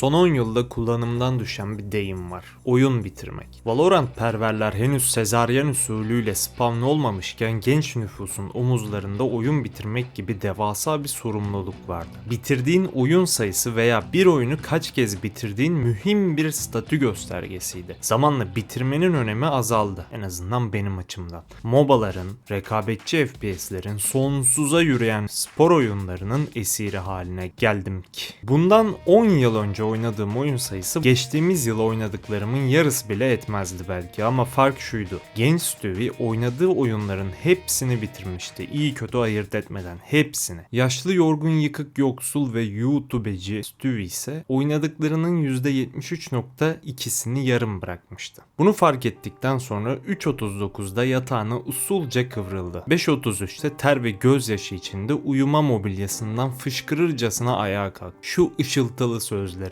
Son 10 yılda kullanımdan düşen bir deyim var. Oyun bitirmek. Valorant perverler henüz sezaryen usulüyle spawn olmamışken genç nüfusun omuzlarında oyun bitirmek gibi devasa bir sorumluluk vardı. Bitirdiğin oyun sayısı veya bir oyunu kaç kez bitirdiğin mühim bir statü göstergesiydi. Zamanla bitirmenin önemi azaldı. En azından benim açımdan. MOBA'ların, rekabetçi FPS'lerin, sonsuza yürüyen spor oyunlarının esiri haline geldim ki. Bundan 10 yıl önce oynadığım oyun sayısı geçtiğimiz yıl oynadıklarımın yarısı bile etmezdi belki ama fark şuydu. Genç Stewie oynadığı oyunların hepsini bitirmişti. İyi kötü ayırt etmeden hepsini. Yaşlı yorgun yıkık yoksul ve YouTubeci Stewie ise oynadıklarının %73.2'sini yarım bırakmıştı. Bunu fark ettikten sonra 3.39'da yatağına usulca kıvrıldı. 5.33'te ter ve gözyaşı içinde uyuma mobilyasından fışkırırcasına ayağa kalktı. Şu ışıltılı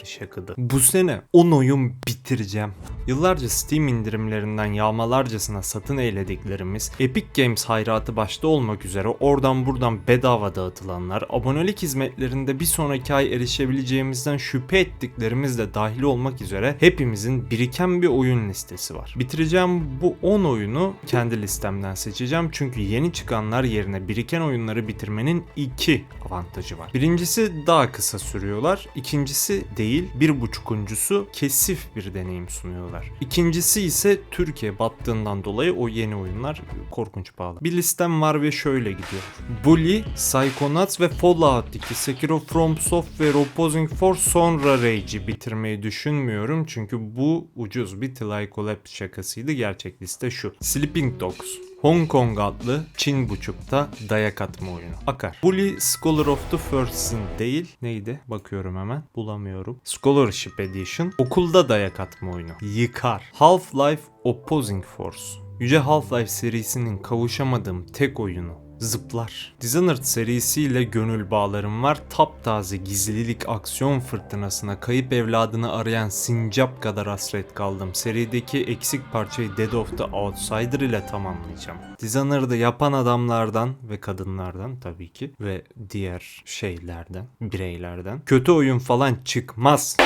şakıdı. Bu sene 10 oyun bitireceğim. Yıllarca Steam indirimlerinden yağmalarcasına satın eylediklerimiz, Epic Games hayratı başta olmak üzere oradan buradan bedava dağıtılanlar, abonelik hizmetlerinde bir sonraki ay erişebileceğimizden şüphe ettiklerimiz de dahil olmak üzere hepimizin biriken bir oyun listesi var. Bitireceğim bu 10 oyunu kendi listemden seçeceğim çünkü yeni çıkanlar yerine biriken oyunları bitirmenin iki avantajı var. Birincisi daha kısa sürüyorlar, ikincisi değil, bir buçukuncusu kesif bir deneyim sunuyorlar. İkincisi ise Türkiye battığından dolayı o yeni oyunlar korkunç pahalı. Bir listem var ve şöyle gidiyor. Bully, Psychonauts ve Fallout 2, Sekiro From Software Opposing Force sonra Rage'i bitirmeyi düşünmüyorum çünkü bu ucuz bir Tly Collab şakasıydı. Gerçek liste şu. Sleeping Dogs, Hong Kong adlı Çin buçukta dayak atma oyunu. Akar. Bully Scholar of the First değil. Neydi? Bakıyorum hemen. Bulamıyorum. Scholarship Edition. Okulda dayak atma oyunu. Yıkar. Half-Life Opposing Force. Yüce Half-Life serisinin kavuşamadığım tek oyunu. Zıplar. Dishonored serisiyle gönül bağlarım var. Taptaze gizlilik aksiyon fırtınasına kayıp evladını arayan sincap kadar hasret kaldım. Serideki eksik parçayı Dead of the Outsider ile tamamlayacağım. Dishonored'ı yapan adamlardan ve kadınlardan tabii ki ve diğer şeylerden, bireylerden kötü oyun falan çıkmaz.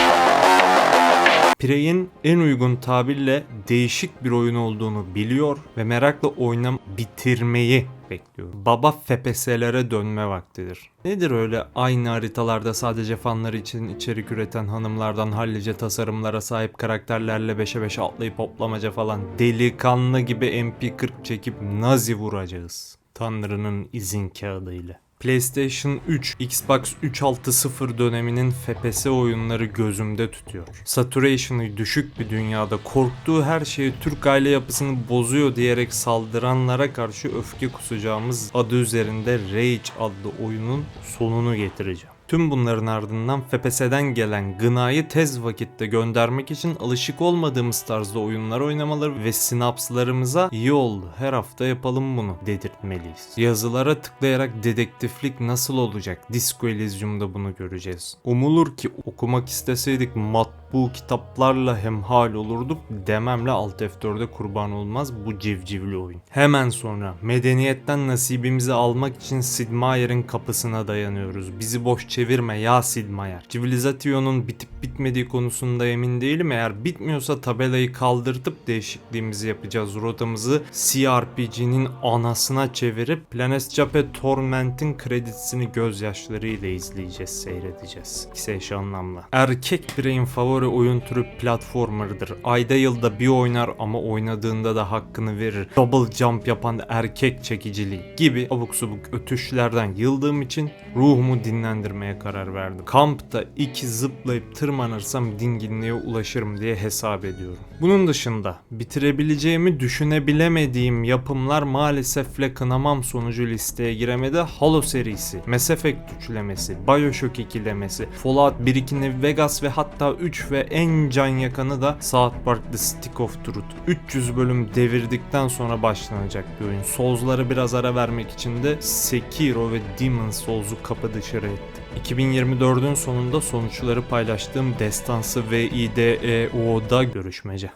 Prey'in en uygun tabirle değişik bir oyun olduğunu biliyor ve merakla oynam bitirmeyi bekliyorum. Baba FPS'lere dönme vaktidir. Nedir öyle aynı haritalarda sadece fanlar için içerik üreten hanımlardan hallice tasarımlara sahip karakterlerle 5'e 5 atlayıp hoplamaca falan delikanlı gibi MP40 çekip nazi vuracağız. Tanrı'nın izin kağıdıyla. PlayStation 3, Xbox 360 döneminin FPS oyunları gözümde tutuyor. Saturation'ı düşük bir dünyada korktuğu her şeyi Türk aile yapısını bozuyor diyerek saldıranlara karşı öfke kusacağımız adı üzerinde Rage adlı oyunun sonunu getireceğim. Tüm bunların ardından FPS'den gelen gınayı tez vakitte göndermek için alışık olmadığımız tarzda oyunlar oynamaları ve sinapslarımıza iyi oldu her hafta yapalım bunu dedirtmeliyiz. Yazılara tıklayarak dedektiflik nasıl olacak? Disco Elysium'da bunu göreceğiz. Umulur ki okumak isteseydik matbu kitaplarla hemhal olurduk dememle Alt F4'e kurban olmaz bu civcivli oyun. Hemen sonra medeniyetten nasibimizi almak için Sid Meier'in kapısına dayanıyoruz. Bizi boş çevirme ya Sid Meier. Civilization'un bitip bitmediği konusunda emin değilim. Eğer bitmiyorsa tabelayı kaldırtıp değişikliğimizi yapacağız. Rotamızı CRPG'nin anasına çevirip Planet Jape Torment'in kredisini gözyaşlarıyla izleyeceğiz, seyredeceğiz. İkisi eş anlamlı. Erkek bireyin favori oyun türü platformer'dır. Ayda yılda bir oynar ama oynadığında da hakkını verir. Double jump yapan erkek çekiciliği gibi abuk subuk ötüşlerden yıldığım için ruhumu dinlendirmeye karar verdim. Kampta iki zıplayıp tırmanırsam dinginliğe ulaşırım diye hesap ediyorum. Bunun dışında bitirebileceğimi düşünebilemediğim yapımlar maalesef kınamam sonucu listeye giremedi. Halo serisi, Mass Effect üçlemesi, Bioshock ikilemesi, Fallout 1 2 New Vegas ve hatta 3 ve en can yakanı da South Park The Stick of Truth. 300 bölüm devirdikten sonra başlanacak bir oyun. Souls'lara biraz ara vermek için de Sekiro ve Demon's Souls'u kapı dışarı ettim. 2024'ün sonunda sonuçları paylaştığım destansı VIDEO'da görüşmece.